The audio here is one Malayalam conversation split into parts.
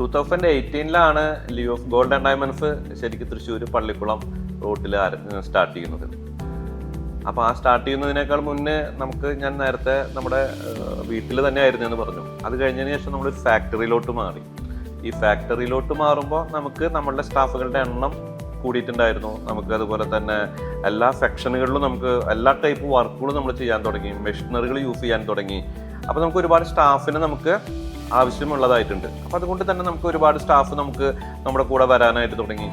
Two thousand എയ്റ്റീനിലാണ് Leo of gold and diamonds ശരിക്കും തൃശ്ശൂർ പള്ളിക്കുളം റോട്ടിൽ സ്റ്റാർട്ട് ചെയ്യുന്നത്. അപ്പോൾ ആ സ്റ്റാർട്ട് ചെയ്യുന്നതിനേക്കാൾ മുന്നേ നമുക്ക് ഞാൻ നേരത്തെ നമ്മുടെ വീട്ടിൽ തന്നെ ആയിരുന്നു എന്ന് പറഞ്ഞു. അത് കഴിഞ്ഞതിന് ശേഷം നമ്മൾ ഫാക്ടറിയിലോട്ട് മാറി. ഈ ഫാക്ടറിയിലോട്ട് മാറുമ്പോൾ നമുക്ക് നമ്മളുടെ സ്റ്റാഫുകളുടെ എണ്ണം കൂടിയിട്ടുണ്ടായിരുന്നു. നമുക്ക് അതുപോലെ തന്നെ എല്ലാ സെക്ഷനുകളിലും നമുക്ക് എല്ലാ ടൈപ്പ് വർക്കുകളും നമ്മൾ ചെയ്യാൻ തുടങ്ങി. മെഷീനറികൾ യൂസ് ചെയ്യാൻ തുടങ്ങി. അപ്പോൾ നമുക്ക് ഒരുപാട് സ്റ്റാഫിനെ നമുക്ക് ആവശ്യമുള്ളതായിട്ടുണ്ട്. അപ്പം അതുകൊണ്ട് തന്നെ നമുക്ക് ഒരുപാട് സ്റ്റാഫ് നമുക്ക് നമ്മുടെ കൂടെ വരാനായിട്ട് തുടങ്ങി.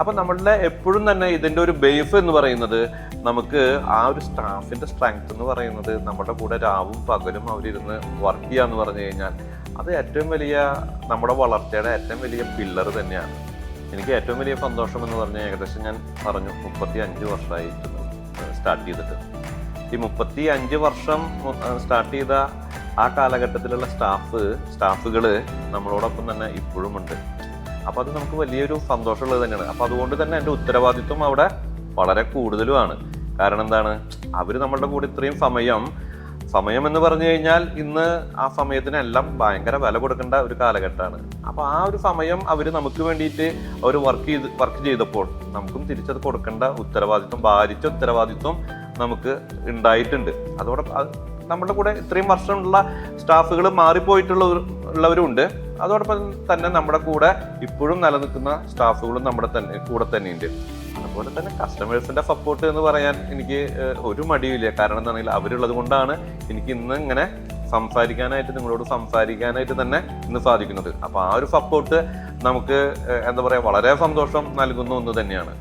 അപ്പം നമ്മളുടെ എപ്പോഴും തന്നെ ഇതിന്റെ ഒരു ബേഫ് എന്ന് പറയുന്നത് നമുക്ക് ആ ഒരു സ്റ്റാഫിന്റെ സ്ട്രെങ്ത് എന്ന് പറയുന്നത് നമ്മുടെ കൂടെ രാവും പകലും അവരിരുന്ന് വർക്ക് ചെയ്യുക എന്ന് പറഞ്ഞു കഴിഞ്ഞാൽ അത് ഏറ്റവും വലിയ നമ്മുടെ വളർച്ചയുടെ ഏറ്റവും വലിയ പില്ലർ തന്നെയാണ്. എനിക്ക് ഏറ്റവും വലിയ സന്തോഷം എന്ന് പറഞ്ഞാൽ ഏകദേശം ഞാൻ പറഞ്ഞു മുപ്പത്തി അഞ്ച് വർഷമായിട്ട് സ്റ്റാർട്ട് ചെയ്തിട്ട്. ഈ മുപ്പത്തി അഞ്ച് വർഷം സ്റ്റാർട്ട് ചെയ്ത ആ കാലഘട്ടത്തിലുള്ള സ്റ്റാഫ് സ്റ്റാഫുകൾ നമ്മളോടൊപ്പം തന്നെ ഇപ്പോഴും ഉണ്ട്. അപ്പൊ അത് നമുക്ക് വലിയൊരു സന്തോഷമുള്ളത് തന്നെയാണ്. അപ്പൊ അതുകൊണ്ട് തന്നെ എന്റെ ഉത്തരവാദിത്വം അവിടെ വളരെ കൂടുതലുമാണ്. കാരണം എന്താണ്? അവർ നമ്മളുടെ കൂടെ ഇത്രയും സമയം സമയം എന്ന് പറഞ്ഞു കഴിഞ്ഞാൽ ഇന്ന് ആ സമയത്തിനെല്ലാം ഭയങ്കര വില കൊടുക്കേണ്ട ഒരു കാലഘട്ടമാണ്. അപ്പോൾ ആ ഒരു സമയം അവർ നമുക്ക് വേണ്ടിയിട്ട് അവർ വർക്ക് ചെയ്ത് വർക്ക് ചെയ്തപ്പോൾ നമുക്കും തിരിച്ചത് കൊടുക്കേണ്ട ഉത്തരവാദിത്വം ഭാരിച്ച ഉത്തരവാദിത്വം നമുക്ക് ഉണ്ടായിട്ടുണ്ട്. അതോടൊപ്പം അത് നമ്മുടെ കൂടെ ഇത്രയും വർഷമുള്ള സ്റ്റാഫുകൾ മാറിപ്പോയിട്ടുള്ള ഉള്ളവരുണ്ട്. അതോടൊപ്പം തന്നെ നമ്മുടെ കൂടെ ഇപ്പോഴും നിലനിൽക്കുന്ന സ്റ്റാഫുകളും നമ്മുടെ തന്നെ കൂടെ തന്നെയുണ്ട്. അതുപോലെ തന്നെ കസ്റ്റമേഴ്സിന്റെ സപ്പോർട്ട് എന്ന് പറയാൻ എനിക്ക് ഒരു മടിയില്ല കാരണം എന്താണെങ്കിൽ അവരുള്ളത് കൊണ്ടാണ് എനിക്ക് ഇന്ന് ഇങ്ങനെ സംസാരിക്കാനായിട്ട് നിങ്ങളോട് സംസാരിക്കാനായിട്ട് തന്നെ ഇന്ന് സാധിക്കുന്നത്. അപ്പോൾ ആ ഒരു സപ്പോർട്ട് നമുക്ക് എന്താ പറയുക വളരെ സന്തോഷം നൽകുന്ന ഒന്ന് തന്നെയാണ്.